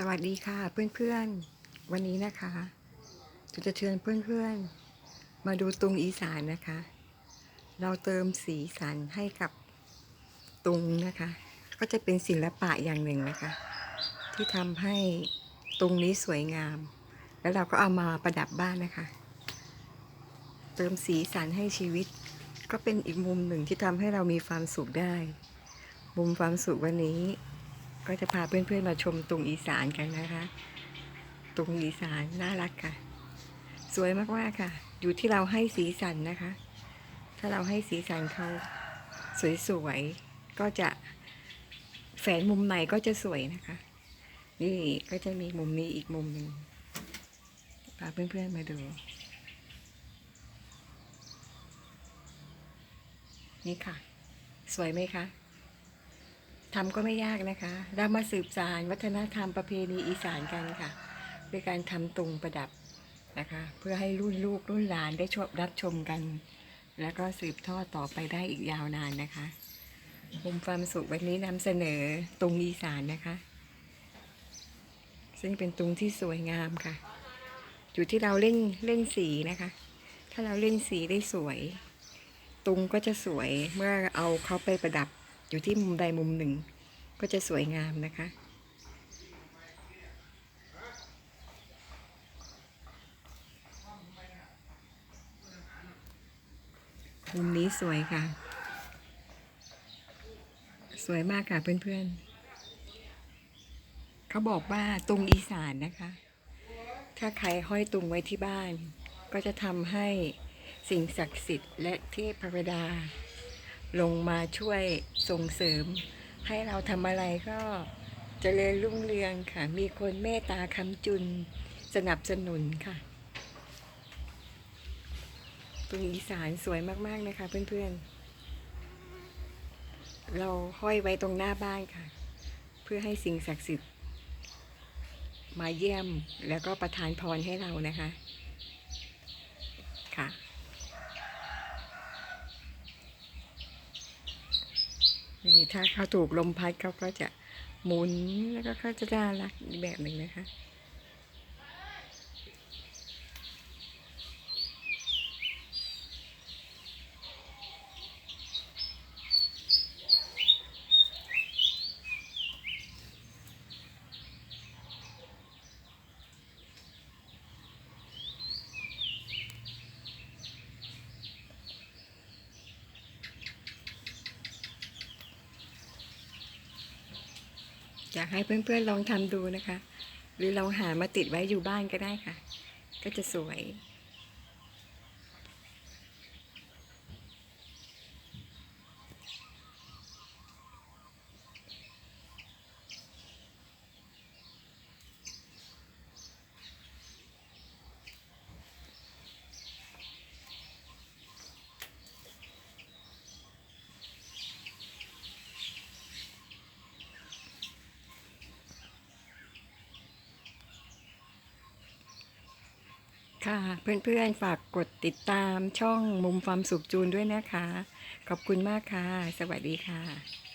สวัสดีค่ะเพื่อนๆ วันนี้นะคะจะจะเชิญเพื่อนๆ มาดูตุงอีสานนะคะ เราเติมสีสันให้กับตุงนะคะ ก็จะเป็นศิลปะอย่างหนึ่งนะคะ ที่ทำให้ตุงนี้สวยงาม แล้วเราก็เอามาประดับบ้านนะคะ เติมสีสันให้ชีวิต ก็เป็นอีกมุมหนึ่งที่ทำให้เรามีความสุขได้ มุมความสุขวันนี้ ก็จะพาเพื่อนๆมาชมตุงอีสานกันนะคะ ตุงอีสานน่ารักค่ะ สวยมากๆค่ะ อยู่ที่เราให้สีสันนะคะ ถ้าเราให้สีสันเขาสวยๆก็จะแฝงมุมไหนก็จะสวยนะคะ นี่ก็จะมีมุมนี้อีกมุมหนึ่งพาเพื่อนๆมาดู นี่ค่ะ สวยไหมคะ ทำก็ไม่ยากนะคะ เรามาสืบสารวัฒนธรรมประเพณีอีสานกันค่ะด้วยการทำตุงประดับนะคะ เพื่อให้รุ่นลูกรุ่นหลานได้ชมรับชมกัน แล้วก็สืบทอดต่อไปได้อีกยาวนานนะคะมุมความสุขวันนี้นำเสนอตุงอีสานนะคะ ซึ่งเป็นตุงที่สวยงามค่ะ อยู่ที่เราเล่นเล่นสีนะคะ ถ้าเราเล่นสีได้สวย ตุงก็จะสวยเมื่อเอาเขาไปประดับ อยู่ที่มุมใดมุมหนึ่ง ก็จะสวยงามนะคะ มุมนี้สวยค่ะ สวยมากค่ะเพื่อนๆ เขาบอกว่าตุงอีสานนะคะ ถ้าใครห้อยตุงไว้ที่บ้าน ก็จะทำให้สิ่งศักดิ์สิทธิ์และเทพพดา ลงมาช่วยส่งเสริม ให้เราทำอะไรก็เจริญรุ่งเรืองค่ะ มีคนเมตตาคำจุนสนับสนุนค่ะตุงอีสานสวยมากๆนะคะ เพื่อนๆ เราห้อยไว้ตรงหน้าบ้านค่ะ เพื่อให้สิ่งศักดิ์สิทธิ์มาเยี่ยมแล้วก็ประทานพรให้เรานะคะ ค่ะ นี่ ถ้าเขาถูกลมพัดเขาก็จะหมุนแล้วก็เขาจะน่ารักอีกแบบหนึ่งนะคะ อยากให้เพื่อนๆลองทำดูนะคะ หรือลองหามาติดไว้อยู่บ้านก็ได้ค่ะ ก็จะสวย ค่ะเพื่อนๆฝากกดติดตามช่องมุมความสุขจูนด้วยนะคะ ขอบคุณมากค่ะ สวัสดีค่ะ